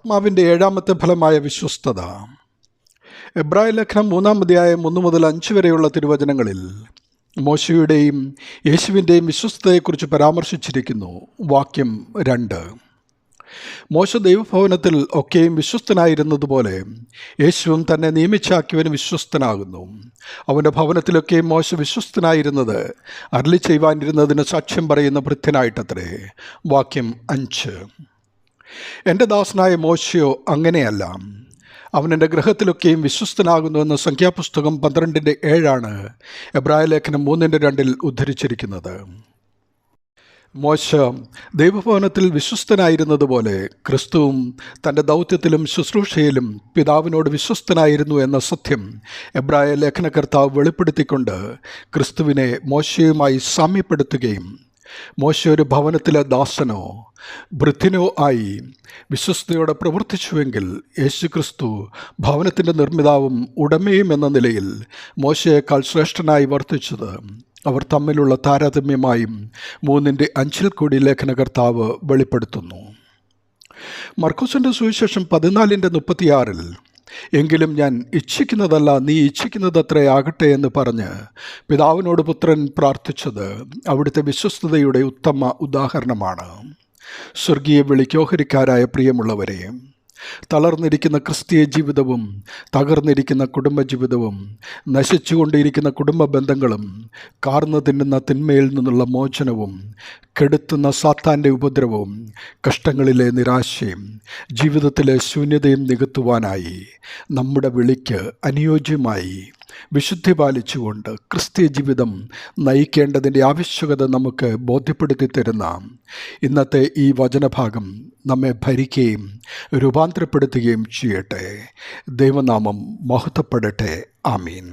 ആത്മാവിന്റെ ഏഴാമത്തെ ഫലമായ വിശ്വസ്തത. എബ്രായ ലേഖനം മൂന്നാമതിയായ മൂന്ന് മുതൽ അഞ്ച് വരെയുള്ള തിരുവചനങ്ങളിൽ മോശയുടെയും യേശുവിന്റെയും വിശ്വസ്തതയെക്കുറിച്ച് പരാമർശിച്ചിരിക്കുന്നു. വാക്യം രണ്ട്. മോശ ദൈവഭവനത്തിൽ ഒക്കെയും വിശ്വസ്തനായിരുന്നതുപോലെ യേശുവും തന്നെ നിയമിച്ചാക്കിയവന് വിശ്വസ്തനാകുന്നു. അവന്റെ ഭവനത്തിലൊക്കെയും മോശ വിശ്വസ്തനായിരുന്നത് അരളി ചെയ്യുവാനിരുന്നതിന് സാക്ഷ്യം പറയുന്ന വൃദ്ധനായിട്ടത്രേ വാക്യം അഞ്ച്. എന്റെ ദാസനായ മോശയോ അങ്ങനെയല്ല. അവൻ എന്റെ ഗ്രഹത്തിലൊക്കെയും വിശ്വസ്തനാകുന്നുവെന്ന് സംഖ്യാപുസ്തകം പന്ത്രണ്ടിന്റെ ഏഴാണ്. എബ്രായ ലേഖനം മൂന്നിന്റെ രണ്ടിൽ ഉദ്ധരിച്ചിരിക്കുന്നത്. മോശ ദൈവഭവനത്തിൽ വിശ്വസ്തനായിരുന്നതുപോലെ ക്രിസ്തുവും തന്റെ ദൗത്യത്തിലും ശുശ്രൂഷയിലും പിതാവിനോട് വിശ്വസ്തനായിരുന്നു എന്ന സത്യം എബ്രായ ലേഖനകർത്താവ് വെളിപ്പെടുത്തിക്കൊണ്ട് ക്രിസ്തുവിനെ മോശയുമായി സാമ്യപ്പെടുത്തുകയും മോശ ഒരു ഭവനത്തിലെ ദാസനോ ഭൃത്തിനോ ആയി വിശ്വസ്തയോടെ പ്രവർത്തിച്ചുവെങ്കിൽ യേശുക്രിസ്തു ഭവനത്തിന്റെ നിർമ്മിതാവും ഉടമയും എന്ന നിലയിൽ മോശയേക്കാൾ ശ്രേഷ്ഠനായി വർത്തിച്ചത് അവർ തമ്മിലുള്ള താരതമ്യമായും മൂന്നിന്റെ അഞ്ചിൽ കൂടി ലേഖനകർത്താവ് വെളിപ്പെടുത്തുന്നു. മർക്കോസിന്റെ സുവിശേഷം പതിനാലിന്റെ മുപ്പത്തിയാറിൽ എങ്കിലും ഞാൻ ഇച്ഛിക്കുന്നതല്ല നീ ഇച്ഛിക്കുന്നതത്രേ ആകട്ടെ എന്ന് പറഞ്ഞ് പിതാവിനോട് പുത്രൻ പ്രാർത്ഥിച്ചത് അവിടുത്തെ വിശ്വസ്തതയുടെ ഉത്തമ ഉദാഹരണമാണ്. സ്വർഗീയ വിളിക്കോഹരിക്കാരായ പ്രിയമുള്ളവരെ തളർന്നിരിക്കുന്ന ക്രിസ്തീയ ജീവിതവും തകർന്നിരിക്കുന്ന കുടുംബജീവിതവും നശിച്ചുകൊണ്ടിരിക്കുന്ന കുടുംബ ബന്ധങ്ങളും കാർന്നു തിന്നുന്ന തിന്മയിൽ നിന്നുള്ള മോചനവും കെടുത്തുന്ന സാത്താന്റെ ഉപദ്രവവും കഷ്ടങ്ങളിലെ നിരാശയും ജീവിതത്തിലെ ശൂന്യതയും നികത്തുവാനായി നമ്മുടെ വിളിക്ക് അനുയോജ്യമായി വിശുദ്ധി പാലിച്ചുകൊണ്ട് ക്രിസ്തീയ ജീവിതം നയിക്കേണ്ടതിന്റെ ആവശ്യകത നമുക്ക് ബോധ്യപ്പെടുത്തി തരുന്ന ഇന്നത്തെ ഈ വചനഭാഗം നമ്മെ ഭരിക്കുകയും രൂപാന്തരപ്പെടുത്തുകയും ചെയ്യട്ടെ. ദൈവനാമം മഹത്വപ്പെടട്ടെ. ആമീൻ.